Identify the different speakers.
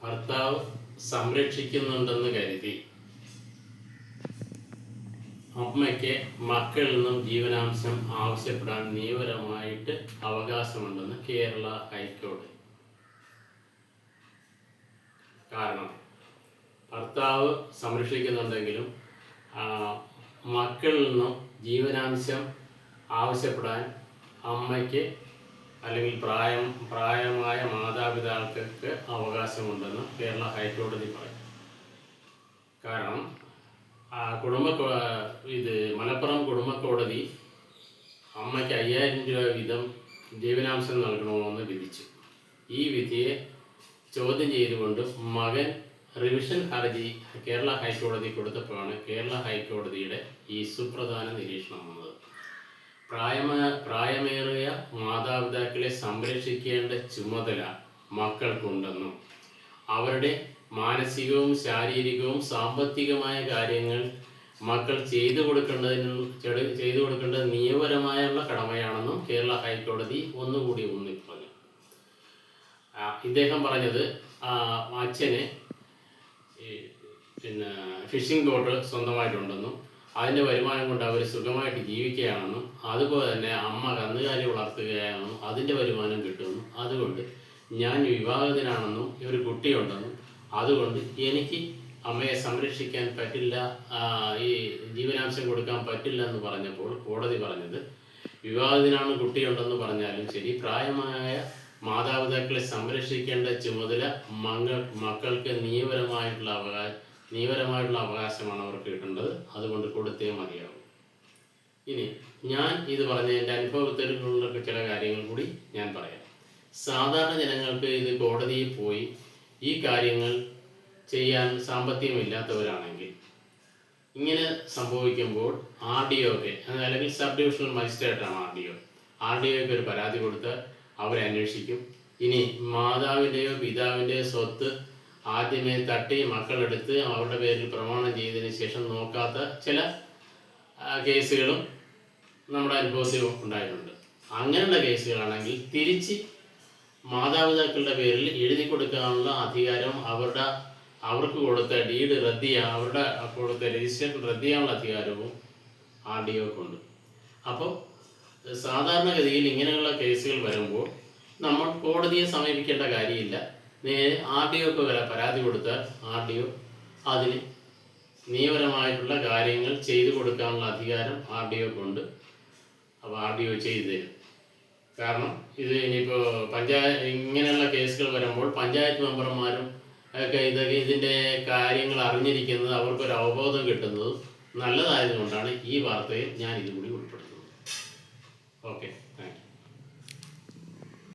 Speaker 1: ഭർത്താവ് സംരക്ഷിക്കുന്നുണ്ടെന്ന് കരുതി. അമ്മയ്ക്ക് മക്കളിൽ നിന്നും ജീവനാംശം ആവശ്യപ്പെടാൻ നിയമപരമായിട്ട് അവകാശമുണ്ടെന്ന് കേരള ഹൈക്കോടതി. കാരണം ഭർത്താവ് സംരക്ഷിക്കുന്നുണ്ടെങ്കിലും മക്കളിൽ നിന്നും ജീവനാംശം ആവശ്യപ്പെടാൻ അമ്മയ്ക്ക് അല്ലെങ്കിൽ പ്രായം പ്രായമായ മാതാപിതാക്കൾക്ക് അവകാശമുണ്ടെന്ന് കേരള ഹൈക്കോടതി പറയും. കാരണം കുടുംബ ഇത് മലപ്പുറം കുടുംബ കോടതി അമ്മയ്ക്ക് അയ്യായിരം രൂപ വീതം ജീവനാംശം നൽകണമെന്ന് വിധിച്ചു. ഈ വിധിയെ ചോദ്യം ചെയ്തുകൊണ്ട് മകൻ റിവിഷൻ ഹർജി കേരള ഹൈക്കോടതി കൊടുത്തപ്പോഴാണ് കേരള ഹൈക്കോടതിയുടെ ഈ സുപ്രധാന നിരീക്ഷണം വന്നത്. പ്രായമ പ്രായമേറിയ മാതാപിതാക്കളെ സംരക്ഷിക്കേണ്ട ചുമതല മക്കൾക്കുണ്ടെന്നും അവരുടെ മാനസികവും ശാരീരികവും സാമ്പത്തികമായ കാര്യങ്ങൾ മക്കൾ ചെയ്തു കൊടുക്കേണ്ടതിനും ചെയ്തു കൊടുക്കേണ്ടത് നിയമപരമായുള്ള കടമയാണെന്നും കേരള ഹൈക്കോടതി ഒന്നുകൂടി ഊന്നി പറഞ്ഞു ഇദ്ദേഹം പറഞ്ഞത് അച്ഛന് പിന്നെ ഫിഷിംഗ് ബോട്ട് സ്വന്തമായിട്ടുണ്ടെന്നും അതിന്റെ വരുമാനം കൊണ്ട് അവർ സുഖമായിട്ട് ജീവിക്കുകയാണെന്നും അതുപോലെ തന്നെ അമ്മ കന്നുകാലി വളർത്തുകയാണെന്നും അതിന്റെ വരുമാനം കിട്ടുമെന്നും അതുകൊണ്ട് ഞാൻ വിവാഹത്തിനാണെന്നും ഒരു കുട്ടിയുണ്ടെന്നും അതുകൊണ്ട് എനിക്ക് അമ്മയെ സംരക്ഷിക്കാൻ പറ്റില്ല ഈ ജീവനാംശം കൊടുക്കാൻ പറ്റില്ല എന്ന് പറഞ്ഞപ്പോൾ കോടതി പറഞ്ഞത് വിവാഹത്തിനാണ് കുട്ടിയുണ്ടെന്ന് പറഞ്ഞാലും ശരി പ്രായമായ മാതാപിതാക്കളെ സംരക്ഷിക്കേണ്ട ചുമതല മങ്ങൾ മക്കൾക്ക് നിയമപരമായിട്ടുള്ള അവകാശം നിയമപരമായിട്ടുള്ള അവകാശമാണ് അവർക്ക് കിട്ടേണ്ടത്. അതുകൊണ്ട് കൊടുത്തേ മതിയാവും. ഇനി ഞാൻ ഇത് പറഞ്ഞ എന്റെ അനുഭവത്തിലുള്ള ചില കാര്യങ്ങൾ കൂടി ഞാൻ പറയാം. സാധാരണ ജനങ്ങൾക്ക് ഇത് കോടതിയിൽ പോയി ഈ കാര്യങ്ങൾ ചെയ്യാൻ സാമ്പത്തികമില്ലാത്തവരാണെങ്കിൽ ഇങ്ങനെ സംഭവിക്കുമ്പോൾ ആർ ഡി ഒക്കെ അല്ലെങ്കിൽ sub divisional മജിസ്ട്രേറ്റാണ് R D O. R D ഒക്ക് ഒരു പരാതി കൊടുത്ത് അവരെ അന്വേഷിക്കും. ഇനി മാതാവിന്റെയോ പിതാവിന്റെയോ സ്വത്ത് ആദ്യമേ തട്ടി മക്കളെടുത്ത് അവരുടെ പേരിൽ പ്രമാണം ചെയ്തതിന് ശേഷം നോക്കാത്ത ചില കേസുകളും നമ്മുടെ അനുഭവത്തിൽ ഉണ്ടായിട്ടുണ്ട്. അങ്ങനെയുള്ള കേസുകളാണെങ്കിൽ തിരിച്ച് മാതാപിതാക്കളുടെ പേരിൽ എഴുതി കൊടുക്കാനുള്ള അധികാരം അവരുടെ അവർക്ക് കൊടുത്ത ഡീഡ് റദ്ദ് അവരുടെ കൊടുത്ത രജിസ്ട്രേഷൻ റദ്ദ് ചെയ്യാനുള്ള അധികാരവും ആർ ഡി ഒക്കുണ്ട് അപ്പോൾ സാധാരണഗതിയിൽ ഇങ്ങനെയുള്ള കേസുകൾ വരുമ്പോൾ നമ്മൾ കോടതിയെ സമീപിക്കേണ്ട കാര്യമില്ല. നേരെ ആർ ഡി ഒക്ക് വരെ പരാതി കൊടുത്താൽ ആർ ഡി ഒ അതിന് നിയമപരമായിട്ടുള്ള കാര്യങ്ങൾ ചെയ്തു കൊടുക്കാനുള്ള അധികാരം ആർ ഡി ഒക്കുണ്ട് അപ്പോൾ ആർ ഡി ഒ ചെയ്തു തരും. കാരണം ഇത് ഇനിയിപ്പോൾ പഞ്ചായത്ത് ഇങ്ങനെയുള്ള കേസുകൾ വരുമ്പോൾ പഞ്ചായത്ത് മെമ്പർമാരും ഒക്കെ ഇതൊക്കെ ഇതിന്റെ കാര്യങ്ങൾ അറിഞ്ഞിരിക്കുന്നത് അവർക്കൊരു അവബോധം കിട്ടുന്നത് നല്ലതായതുകൊണ്ടാണ് ഈ വാർത്തയിൽ ഞാൻ ഇതുകൂടി ഉൾപ്പെടുത്തുന്നത്. ഓക്കെ.